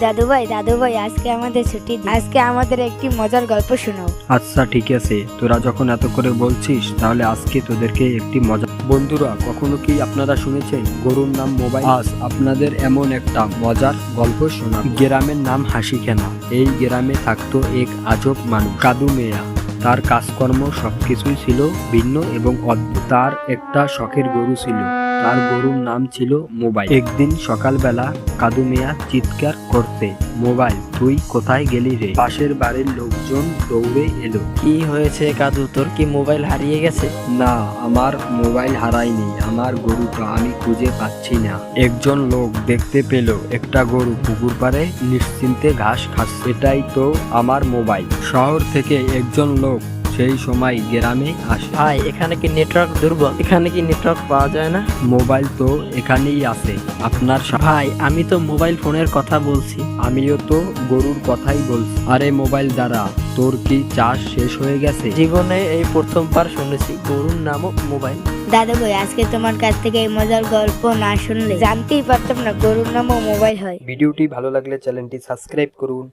দাদু ভাই দাদু ভাই আজকে আমাদের ছুটি দিন। আজকে আমাদের একটি মজার গল্প শোনাও। আচ্ছা ঠিক আছে। তোরা যখন এত করে বলছিস, তাহলে আজকে তোদেরকে একটি মজা বন্ধুরা, কখনো কি আপনারা শুনেছেন গরুর নাম মোবাইল? আজ আপনাদের এমন একটা মজার গল্প শোনা গ্রামের নাম হাসি হাসিখানা। এই গ্রামে থাকতো এক আজব মানুষ, কাদু মেয়া। তার কাজকর্ম সবকিছুই ছিল ভিন্ন এবং অদ্ভুত। তার একটা শখের গরু ছিল। তার গরুর নাম ছিল মোবাইল। একদিন সকালবেলা কাদু মিয়া চিৎকার করতে মোবাইল তুই কোথায় গেলি রে? পাশের বাড়ির লোকজন দৌড়ে এলো। কি হয়েছে কাদু? তোর কি মোবাইল হারিয়ে গেছে? না আমার মোবাইল হারায়নি। আমার গরুটা আমি খুঁজে পাচ্ছি না। একজন লোক দেখতে পেল একটা গরু পুকুর পাড়ে নিশ্চিন্তে ঘাস খাচ্ছে। এটাই তো আমার মোবাইল। শহর থেকে একজন লোক সেই সময় গ্রামে আসে ভাই এখানে কি নেটওয়ার্ক দুর্বল? এখানে কি নেটওয়ার্ক পাওয়া যায় না? মোবাইল তো এখানেই আছে। আপনার সা- ভাই আমি তো মোবাইল ফোনের কথা বলছি। আমিও তো গরুর কথাই বলছি। আরে মোবাইল দ্বারা তোর কি চাষ শেষ হয়ে গেছে? জীবনে এই প্রথমবার শুনেছি গরুর নামও মোবাইল। দাদু ভাই আজকে তোমার কাছ থেকে এই মজার গল্প না শুনলে জানতেই পারতাম না গরুর নামও মোবাইল হয়। ভিডিওটি ভালো লাগলে চ্যানেলটি সাবস্ক্রাইব করুন।